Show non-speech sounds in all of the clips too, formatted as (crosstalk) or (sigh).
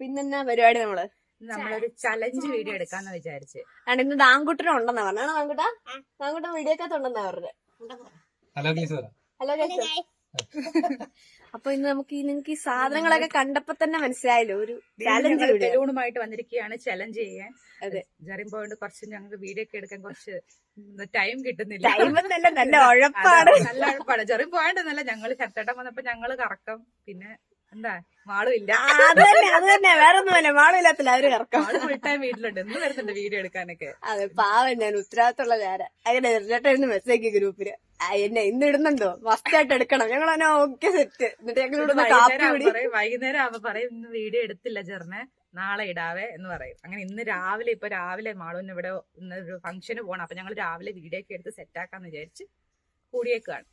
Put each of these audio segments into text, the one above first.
എന്നാ പരിപാടി നമ്മൾ? നമ്മളൊരു ചലഞ്ച് വീഡിയോ എടുക്കാന്ന് വിചാരിച്ച്. ആണ് ഇന്ന് ദാങ്കുട്ടനും ഉണ്ടെന്നാ പറഞ്ഞാണ് ദാങ്കുട്ട? ദാങ്കുട്ടൻ വീഡിയോ ഒക്കെ ഉണ്ടെന്നാ പറഞ്ഞത് ഹലോ ഹലോ അപ്പൊ ഇന്ന് നമുക്ക് ഈ നിങ്ങൾക്ക് ഈ സാധനങ്ങളൊക്കെ കണ്ടപ്പോ തന്നെ മനസ്സിലായല്ലോ ഒരു ചലഞ്ച് വീഡിയോ ബലൂണുമായിട്ട് വന്നിരിക്കുകയാണ് ചലഞ്ച് ചെയ്യാൻ. അതെ. പോയിന്റ് കുറച്ച് ഞങ്ങൾക്ക് വീഡിയോ ഒക്കെ എടുക്കാൻ കുറച്ച് ടൈം കിട്ടുന്നില്ല. നല്ല ഉഴപ്പാണ്. നല്ല ഉഴപ്പാണ്. ചെറിയ പോയിന്റ് നല്ല ഞങ്ങൾ ശത്തേട്ടൻ വന്നപ്പോ ഞങ്ങൾ കറക്കം പിന്നെ എന്താ? അത് തന്നെ അത് തന്നെ. വേറെ ഒന്നുമല്ല മാളില്ലാത്തില്ല അവർ കറക്കാം. മാൾ ഫുൾ ടൈം വീട്ടിലുണ്ട്. എന്ന് വരുന്നുണ്ട് വീഡിയോ എടുക്കാനൊക്കെ. അതെ പാവം ഞാൻ ഉത്തരവാദിത്തമുള്ള ഞാൻ. അങ്ങനെ ചേട്ടൻ മെസ്സേജ് ഗ്രൂപ്പിൽ ആ, എന്നെ ഇന്ന് ഇടുന്നുണ്ടോ? ഫസ്റ്റ് ആയിട്ട് എടുക്കണം. ഞങ്ങൾ തന്നെ ഓക്കെ സെറ്റ് എന്നിട്ട് ഞങ്ങൾ ഇവിടുന്ന് കാപ്പി വൈകുന്നേരം കൂടി. ആവുമ്പോ പറയും വൈകുന്നേരം ആവുമ്പോ പറയും ഇന്ന് വീഡിയോ എടുത്തില്ല ജെറിനെ നാളെ ഇടാവേ എന്ന് പറയും. അങ്ങനെ ഇന്ന് രാവിലെ ഇപ്പൊ രാവിലെ മാളൂന് ഇവിടെ ഇന്ന് ഒരു ഫംഗ്ഷന് പോകണം അപ്പൊ ഞങ്ങൾ രാവിലെ വീഡിയോ ഒക്കെ എടുത്ത് സെറ്റ് ആക്കാന്ന് വിചാരിച്ച് കൂടിയേക്കാണ്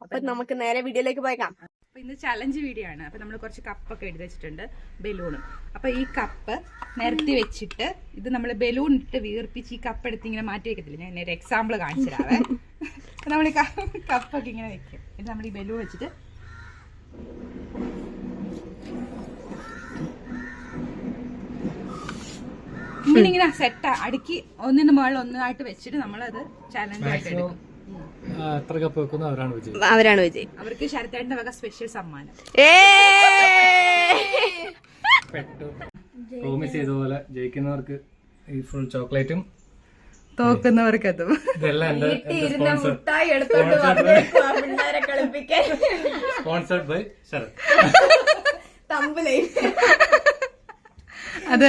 അപ്പൊ നമുക്ക് നേരെ വീഡിയോയിലേക്ക് പോയേക്കാം. അപ്പൊ ഇന്ന് ചലഞ്ച് വീഡിയോ ആണ്. അപ്പോൾ നമ്മൾ കുറച്ച് കപ്പൊക്കെ എടുത്ത് വെച്ചിട്ടുണ്ട് ബലൂണും അപ്പോൾ ഈ കപ്പ് നിരത്തി വെച്ചിട്ട് ഇത് നമ്മൾ ബലൂൺ ഇട്ട് വീർപ്പിച്ച് ഈ കപ്പ് എടുത്ത് ഇങ്ങനെ മാറ്റി വെക്കത്തില്ല? ഞാൻ ഒരു എക്സാമ്പിൾ കാണിച്ചു തരാവേ. നമ്മൾ ഈ കപ്പൊക്കെ ഇങ്ങനെ വെക്കും. ഇത് നമ്മൾ ഈ ബലൂൺ വെച്ചിട്ട് ഇങ്ങനെ ഇങ്ങനെ സെറ്റ് അടുക്കി ഒന്നിന് മുകളിൽ ഒന്നായിട്ട് വെച്ചിട്ട് നമ്മളത് ചലഞ്ച് ആയിട്ട് എടുക്കും. എത്ര കപ്പ് വെക്കുന്നു അവരാണ് വിജയം. അവരാണ് വിജയ്. അവർക്ക് ശരത്തേട്ടന്റെ വക സ്പെഷ്യൽ സമ്മാനം. ഏ! പെട്ടു. പ്രോമിസ് ചെയ്ത പോലെ ജയിക്കുന്നവർക്ക് ഈ ഫുൾ ചോക്ലേറ്റും തോക്കുന്നവർക്കതും. ഇതെല്ലാം എന്റെ സ്പോൺസർ സ്പോൺസർഡ് ബൈ ശരത്. തമ്പിലേ. അത്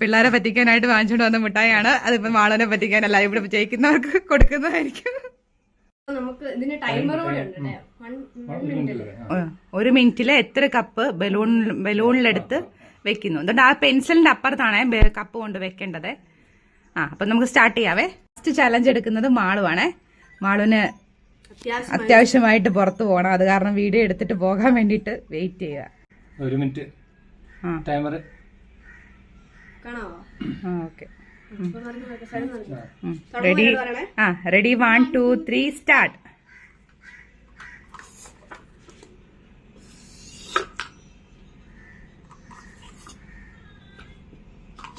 പിള്ളേരെ പറ്റിക്കാനായിട്ട് വാങ്ങിച്ചുകൊണ്ട് വന്ന മിഠായിയാണ് അതിപ്പോ വാളനെ പറ്റിക്കാനല്ല ഇവിടെ ജയിക്കുന്നവർക്ക് കൊടുക്കുന്നതായിരിക്കും. നമുക്ക് ഇതിന് ടൈമർ കൂടെ ഉണ്ട് ല്ലേ? One- ആ, ഒരു മിനിറ്റിൽ എത്ര കപ്പ് ബലൂൺ ബലൂണിലെടുത്ത് വെക്കുന്നു? എന്നിട്ട് ആ പെൻസിലിന്റെ അപ്പുറത്താണ് കപ്പ് കൊണ്ട് വെക്കേണ്ടത്. ആ അപ്പൊ നമുക്ക് സ്റ്റാർട്ട് ചെയ്യാവേ. ഫസ്റ്റ് ചലഞ്ച് എടുക്കുന്നത് മാളുവാണേ. മാളുവിന് അത്യാവശ്യമായിട്ട് പുറത്ത് പോകണം. അത് കാരണം വീഡിയോ എടുത്തിട്ട് പോകാൻ വേണ്ടിട്ട് വെയിറ്റ് ചെയ്യുക. ഒരു മിനിറ്റ്. ആ. Timer okay. റെഡി ആ ready one two three start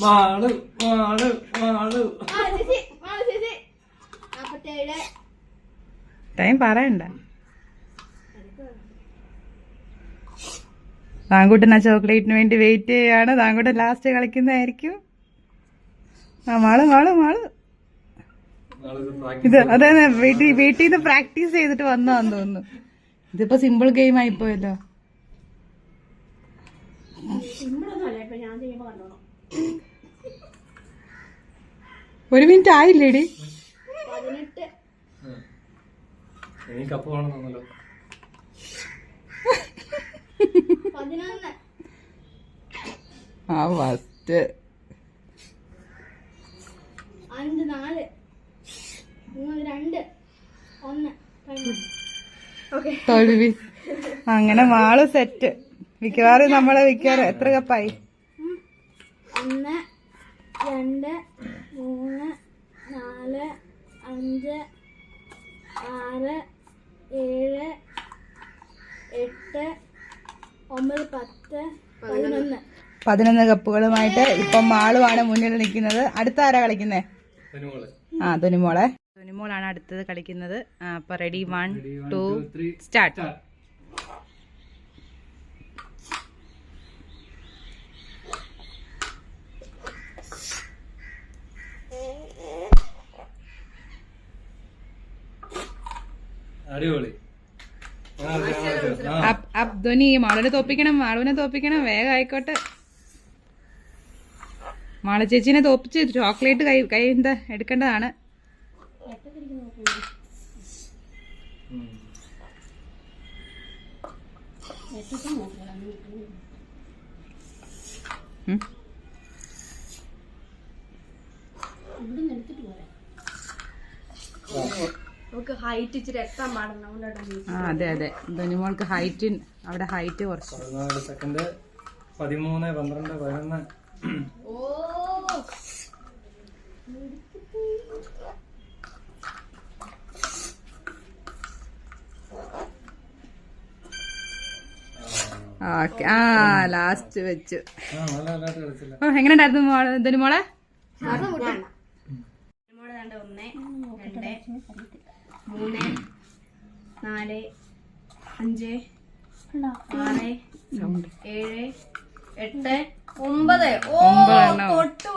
Malu Malu Malu. Time പറയണ്ട. താങ്കൂട്ടൻ ആ ചോക്ലേറ്റിന് വേണ്ടി വെയിറ്റ് ചെയ്യാണ്. താങ്കൂട്ടൻ ലാസ്റ്റ് കളിക്കുന്നതായിരിക്കും. ആ മാൾ മാൾ മാൾ. മാളു ഇത് അതെ അതെ വീട്ടിൽ വീട്ടിൽ നിന്ന് പ്രാക്ടീസ് ചെയ്തിട്ട് വന്നതാന്ന് തോന്നുന്നു. ഇതിപ്പോ സിമ്പിൾ ഗെയിം ആയിപ്പോയല്ലോ പോയല്ലോ. ഒരു മിനിറ്റ് ആയില്ലേടി? ആ ഫസ്റ്റ് അഞ്ച് നാല്. മൂന്ന് രണ്ട്. ഒന്ന് ഓക്കെ തോൽവി അങ്ങനെ മാൾ സെറ്റ് മിക്കവാറും നമ്മളെ മിക്കവാറും എത്ര കപ്പായി? ഒന്ന് രണ്ട് മൂന്ന് നാല് അഞ്ച് ആറ് ഏഴ് എട്ട് ഒമ്പത് പത്ത് പതിനൊന്ന്. പതിനൊന്ന്. കപ്പുകളുമായിട്ട് ഇപ്പം മാളുമാണ് മുന്നിൽ നിൽക്കുന്നത്. അടുത്ത ആരാ കളിക്കുന്നേ? അനുമോൾ ആ ധനുമോളെ. ധനുമോളാണ് അടുത്തത് കളിക്കുന്നത്. അപ്പൊ റെഡി വൺ ടു സ്റ്റാർട്ട് അടിപൊളി. ധ്വനി മാളുവിനെ തോപ്പിക്കണം മാളുവിനെ തോപ്പിക്കണം വേഗം ആയിക്കോട്ടെ. മാള ചേച്ചീനെ തോപ്പിച്ച് ചോക്ലേറ്റ് കൈ കൈ എന്താ എടുക്കേണ്ടതാണ്? അതെ അതെ. ധനുമോൾക്ക് ഹൈറ്റ് അവിടെ ഹൈറ്റ് കുറച്ച്. സെക്കൻഡ് പതിമൂന്ന് പന്ത്രണ്ട് പതിനൊന്ന് ഓക്കെ. ആ ലാസ്റ്റ് വെച്ചു. ഓ എങ്ങനെ ഉണ്ടായിരുന്നു മോളെ? ഇതിന് മോളെ? മോൾ കണ്ട ഒന്ന് രണ്ട് മൂന്ന് നാല് അഞ്ച് ആറ് ഏഴ് എട്ട് ഒമ്പത്. ഓ. തൊട്ട്.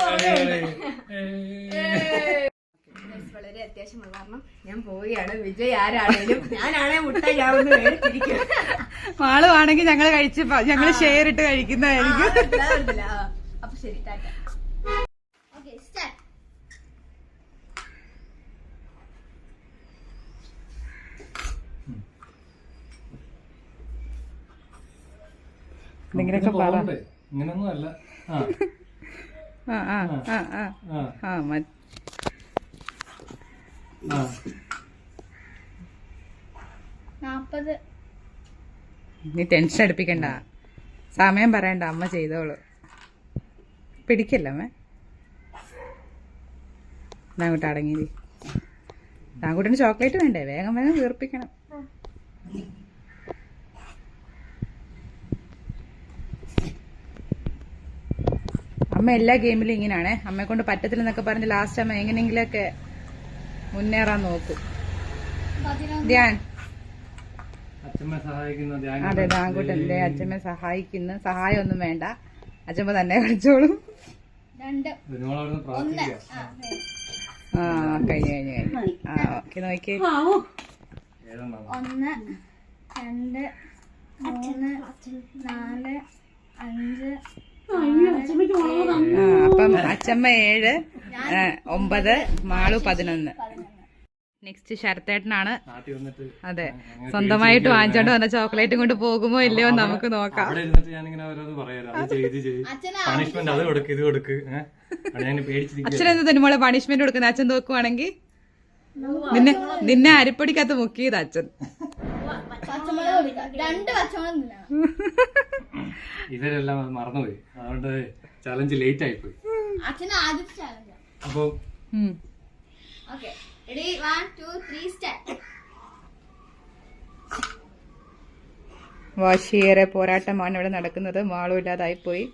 വളരെ അത്യാവശ്യമുള്ള കാരണം ഞാൻ പോവുകയാണ്. വിജയ് ആരാണേലും ഞാനാണേ മുട്ട ആണെങ്കിൽ ഞങ്ങൾ കഴിച്ച് ഞങ്ങൾ ഷെയർ ഇട്ട് കഴിക്കുന്നതായിരിക്കും. അപ്പൊ ശരി ടാറ്റ. പറ. ഇങ്ങനൊന്നും അല്ല. ആ. ആ ആ ആ. നാപ്പത്. നീ ടെൻഷൻ അടുപ്പിക്കണ്ട. സമയം പറയണ്ട. അമ്മ ചെയ്തോളൂ. പിടിക്കല്ല അമ്മ? അങ്ങോട്ട് അടങ്ങി താങ്കൂട്ടിന് ചോക്ലേറ്റ് വേണ്ടേ? വേഗം വേഗം വീർപ്പിക്കണം. അമ്മ എല്ലാ ഗെയിമിലും ഇങ്ങനെയാണേ. അമ്മയെ കൊണ്ട് പറ്റത്തില്ലെന്നൊക്കെ പറഞ്ഞ് ലാസ്റ്റ് അമ്മ എങ്ങനെയെങ്കിലൊക്കെ മുന്നേറാൻ നോക്കും. ധ്യാൻ. അച്ഛമ്മ സഹായിക്കുന്ന ധ്യാനം അതെ ദാങ്കുട്ടന്റെ അച്ഛമ്മ സഹായിക്കുന്നു. സഹായം ഒന്നും വേണ്ട. അച്ഛമ്മ തന്നെ കളിച്ചോളും. ആ കഴിഞ്ഞു കഴിഞ്ഞു കഴിഞ്ഞു. ആ ഓക്കെ നോക്കി ഏതെണ്ണം ഒന്ന് രണ്ട് മൂന്ന് നാല് അഞ്ച് ആ അപ്പം അച്ഛമ്മ ഏഴ് ഒമ്പത് മാളു പതിനൊന്ന്. നെക്സ്റ്റ് ശരത്തേട്ടനാണ്. അതെ. സ്വന്തമായിട്ട് വാങ്ങിച്ചോണ്ട് വന്ന ചോക്ലേറ്റും കൊണ്ട് പോകുമോ ഇല്ലയോ നമുക്ക് നോക്കാം. അച്ഛനെന്ത് തരുമ്പോളെ പണിഷ്മെന്റ് കൊടുക്കുന്ന അച്ഛൻ നോക്കുവാണെങ്കിൽ? നിന്നെ നിന്നെ അരിപ്പൊടിക്കകത്ത് മുക്കിയത് അച്ഛൻ. രണ്ട് പച്ചമുളക് (laughs) ഇവരെല്ലാം അത് മറന്നുപോയി. അതുകൊണ്ട് ചലഞ്ച് ലേറ്റ് ആയി പോയി ആദ്യത്തെ ചാലഞ്ച് അപ്പൊ. Okay ready one two three start വാശിയേറെ പോരാട്ടമാണ് ഇവിടെ നടക്കുന്നത്. മാളും ഇല്ലാതായി പോയി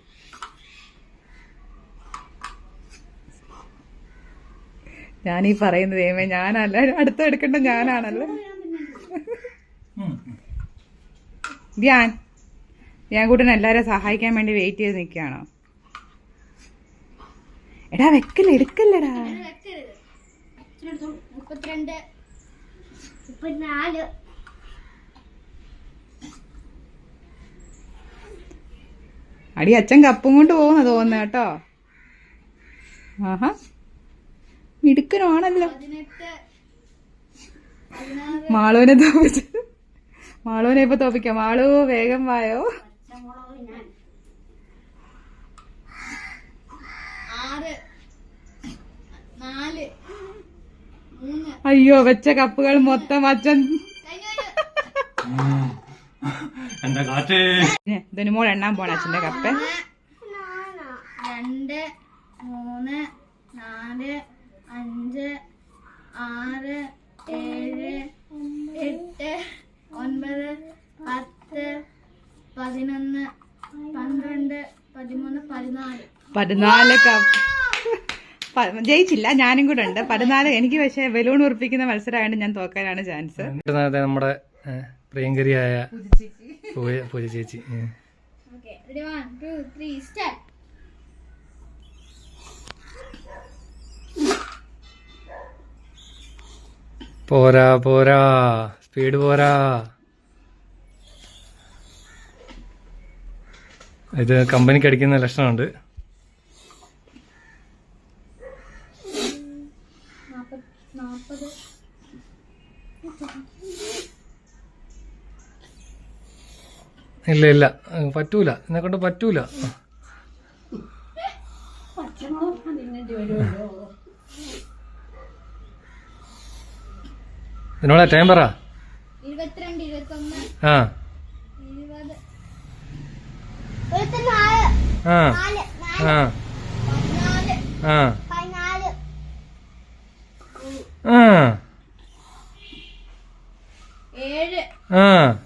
ഞാനീ പറയുന്നത് ഏമേ ഞാനല്ല. അടുത്ത് എടുക്കേണ്ട ഞാനാണല്ലോ. ധ്യാൻ ധ്യാൻ കൂട്ടൻ എല്ലാവരും സഹായിക്കാൻ വേണ്ടി വെയിറ്റ് ചെയ്ത് നിൽക്കുകയാണോ. എടാ വെക്കല്ല എടുക്കല്ലടാ. മുപ്പത്തിരണ്ട് മുപ്പത്തിനാല് അടി അച്ഛൻ കപ്പും കൊണ്ട് പോകുന്ന തോന്നുന്നു കേട്ടോ. ആഹാ. മിടുക്കനാണല്ലോ. പതിനെട്ട് തോന്നിച്ചു തോപ്പിച്ചു. മാളുവിനെ ഇപ്പൊ തോപ്പിക്കാം. മാളു വേഗം വായോ. പച്ചമുളക് ഞാൻ ആറ് നാല് മൂന്ന്. അയ്യോ വെച്ച കപ്പുകൾ മൊത്തം അച്ഛൻ. ധനുമോൾ എണ്ണാൻ പോണ അച്ഛന്റെ കപ്പ്. രണ്ട് മൂന്ന് നാല് അഞ്ച് ആറ് ഏഴ് എട്ട് ഒൻപത് പത്ത് പതിനൊന്ന് പന്ത്രണ്ട് പതിമൂന്ന് പതിനാല്. പതിനാല് കപ്പ് ജയിച്ചില്ല ഞാനും കൂടെ ഉണ്ട്. പതിനാല് എനിക്ക് പക്ഷേ ബലൂൺ ഉറപ്പിക്കുന്ന മത്സരമായതുകൊണ്ട് ഞാൻ തോക്കാനാണ് ചാൻസ്. നമ്മുടെ പ്രിയങ്കരിയായ പൂജ പൂജ ചേച്ചി. പോരാ പോരാ. സ്പീഡ് പോരാ. ഇത് കമ്പനിക്ക് അടിക്കുന്ന ലക്ഷണമുണ്ട്. ഇല്ല ഇല്ല. പറ്റൂല. എന്നെ കൊണ്ട് പറ്റൂല. ഇതിനോടെ ടൈം പറ. ആ. ആ. ആ. ആ. പതിനാല് ആ. ഏഴ്. ആ.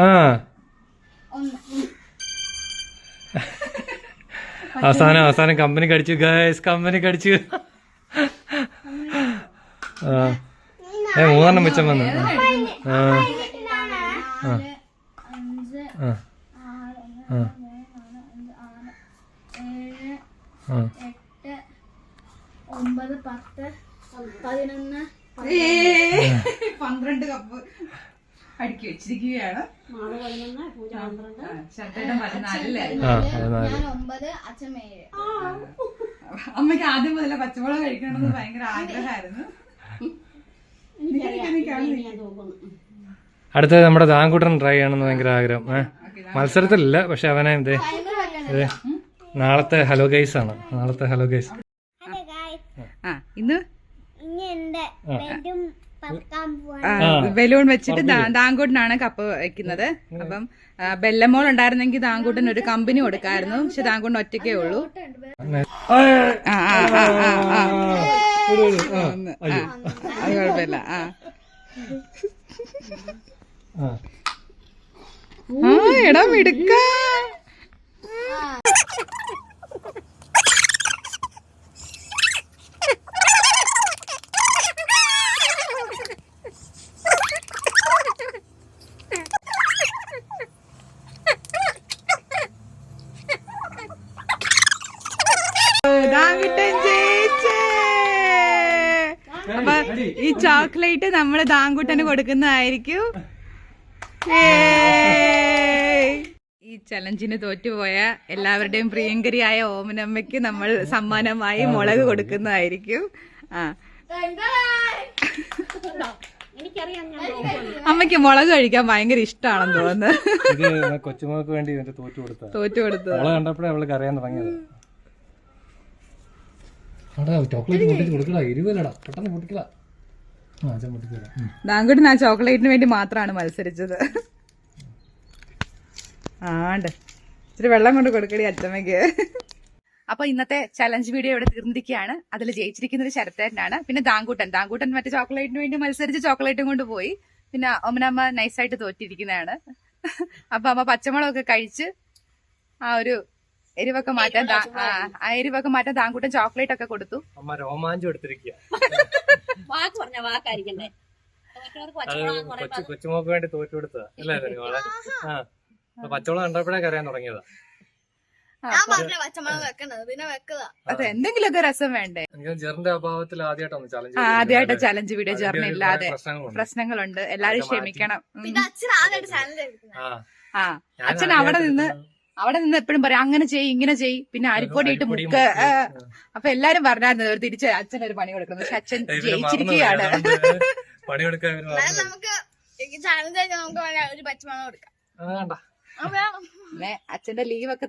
ആ. അവസാനം അവസാനം കമ്പനി കടിച്ചു. ഗൈസ് കമ്പനി കടിച്ചു. ആ. ഏ മൂന്നെണ്ണം മിച്ചം വന്നു. ഒമ്പത് പത്ത് പതിനൊന്ന് പന്ത്രണ്ട് കപ്പ് അടുക്കി വെച്ചിരിക്കുകയാണ്. അമ്മയ്ക്ക് ആദ്യം മുതലേ പച്ചമുളക് കഴിക്കണമെന്ന് ഭയങ്കര ആഗ്രഹമായിരുന്നു. അടുത്തത് നമ്മുടെ ദാങ്കൂട്ടൻ ട്രൈ ചെയ്യണമെന്ന് ഭയങ്കര ആഗ്രഹം. ഏഹ് മത്സരത്തിലില്ല പക്ഷെ അവനെ ഇതേ. ഇതേ നാളത്തെ ഹലോ ഗൈസ് ആണ്. നാളത്തെ ഹലോ ഗൈസ് ഇന്ന്? ബലൂൺ വെച്ചിട്ട് ദാങ്കൂട്ടനാണ് കപ്പ് വെക്കുന്നത്. അപ്പം ബെല്ലമോൾ ഉണ്ടായിരുന്നെങ്കിൽ ദാങ്കൂട്ടൻ ഒരു കമ്പനി കൊടുക്കായിരുന്നു. പക്ഷെ ദാങ്കൂട്ടൻ ഒറ്റക്കേ ഉള്ളൂ. ആ ആ ആ. ആ. ആ. അത് കുഴപ്പമില്ല. ആ. ആ. ആ എടാ മിടുക്ക ദാങ്കുട്ടൻ ജയിച്ചേ അപ്പൊ ഈ ചോക്ലേറ്റ് നമ്മൾ ദാങ്കുട്ടന് കൊടുക്കുന്നതായിരിക്കും. ഈ ചലഞ്ചിന് തോറ്റുപോയ എല്ലാവരുടെയും പ്രിയങ്കരിയായ ഓമനമ്മയ്ക്ക് നമ്മൾ സമ്മാനമായി മുളക് കൊടുക്കുന്നതായിരിക്കും. ആ. അമ്മയ്ക്ക് മുളക് കഴിക്കാൻ ഭയങ്കര ഇഷ്ടമാണെന്ന് തോന്നുന്നു. ഇത് കൊച്ചുമോക്ക് വേണ്ടി തോറ്റു കൊടുത്ത തോറ്റു കൊടുത്തത്. മുളക് കണ്ടപ്പോഴേ അവൾക്ക് അറിയാൻ തുടങ്ങിയത്. ചോക്ലേറ്റ് പൊട്ടിച്ച് കൊടുക്കടാ. ഇരുപതല്ലടാ പെട്ടെന്ന് പൊട്ടിക്കടാ പൊട്ടിക്കടാ ആ ചോക്ലേറ്റിന് വേണ്ടി മാത്രമാണ് മത്സരിച്ചത്. ആണ്ട്. ഇച്ചിരി വെള്ളം കൊണ്ട് കൊടുക്കടി അച്ഛമ്മയ്ക്ക് അപ്പൊ ഇന്നത്തെ ചലഞ്ച് വീഡിയോ ഇവിടെ തീർന്നിരിക്കുകയാണ്. അതിൽ ജയിച്ചിരിക്കുന്നത് ശരത്തേട്ടനാണ്. പിന്നെ ദാങ്കൂട്ടൻ ദാങ്കൂട്ടൻ മറ്റേ ചോക്ലേറ്റിന് വേണ്ടി മത്സരിച്ച് ചോക്ലേറ്റും കൊണ്ട് പോയി. പിന്നെ ഒമനമ്മ നൈസായിട്ട് തോറ്റിരിക്കുന്നതാണ്. അപ്പൊ അമ്മ പച്ചമുളകൊക്കെ കഴിച്ച് ആ ഒരു എരിവൊക്കെ മാറ്റാൻ ആ, എരിവൊക്കെ മാറ്റാൻ താങ്കൂട്ടം ചോക്ലേറ്റ് ഒക്കെ കൊടുത്തു. അമ്മ രോമാഞ്ചം എടുത്തിരിക്കുക വാക്ക് പറഞ്ഞ വാക്കായിരിക്കണ്ടേ? കൊച്ചുമോക്ക് വേണ്ടി തോറ്റു കൊടുത്തതാ. അല്ലേ (laughs) പച്ചവളം കണ്ടപ്പോഴേ കരയാൻ തുടങ്ങിയതാ. എന്തെങ്കിലുമൊക്കെ രസം വേണ്ടേ? ജെറിന്റെ അഭാവത്തിൽ ആദ്യമായിട്ടാണ് ചലഞ്ച് ആദ്യമായിട്ട് ചലഞ്ച് വീഡിയോ ജെറിന് ഇല്ലാതെ പ്രശ്നങ്ങളുണ്ട്. എല്ലാരും ക്ഷമിക്കണം. അച്ഛൻ അവിടെ നിന്ന് അവിടെ നിന്ന് എപ്പോഴും പറയാം അങ്ങനെ ചെയ്യ് ഇങ്ങനെ ചെയ്യ്. പിന്നെ അരിപ്പൊടി ഇട്ട് മുക്ക്. അപ്പൊ എല്ലാരും പറഞ്ഞായിരുന്നു ഒരു തിരിച്ച് അച്ഛൻ ഒരു പണി കൊടുക്കുന്നു പക്ഷെ അച്ഛൻ ജയിച്ചിരിക്കുകയാണ്. (laughs) നമുക്ക് ഒരു പച്ചമാങ്ങ കൊടുക്കാം. അച്ഛന്റെ ലീവ് ഒക്കെ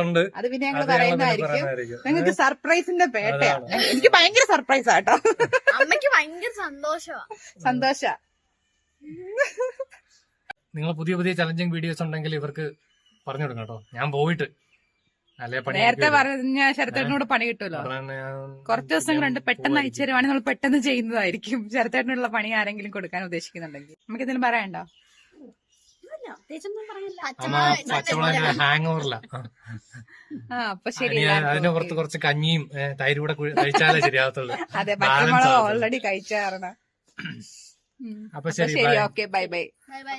ഉണ്ട്. അത് പിന്നെ ഞങ്ങൾ പറയുന്നതായിരിക്കും. പറയുന്നതായിരിക്കും. നിങ്ങൾക്ക് സർപ്രൈസിന്റെ പേട്ടയാണ് എനിക്ക് ഭയങ്കര സർപ്രൈസ് ആട്ടോ അമ്മയ്ക്ക് ഭയങ്കര സന്തോഷമാ സന്തോഷ. നിങ്ങൾ പുതിയ പുതിയ ചലഞ്ചിങ് വീഡിയോസ് ഉണ്ടെങ്കിൽ ഇവർക്ക് പറഞ്ഞു കൊടുക്കണം കേട്ടോ. ഞാൻ പോയിട്ട്. അല്ലേ പണി നേരത്തെ പറഞ്ഞ ശരത്തേട്ടനോട് പണി കിട്ടുമല്ലോ? കുറച്ച് ദിവസം കൊണ്ട് പെട്ടെന്ന് അയച്ചു തരുവാണെങ്കിൽ നമ്മൾ പെട്ടെന്ന് ചെയ്യുന്നതായിരിക്കും. ശരത്തേട്ടനുള്ള പണി ആരെങ്കിലും കൊടുക്കാൻ ഉദ്ദേശിക്കുന്നുണ്ടെങ്കിൽ. നമുക്ക് എന്തെങ്കിലും പറയണ്ടോ ഹാങ് ഓവറില്ല പുറത്ത് കുറച്ച് കഞ്ഞിയും തൈര് കൂടെ കഴിച്ചാലേ ശരിയാവത്തുള്ളൂ. അതെ പച്ചമുളക് ഓൾറെഡി അപ്പൊ ശരി okay bye bye bye bye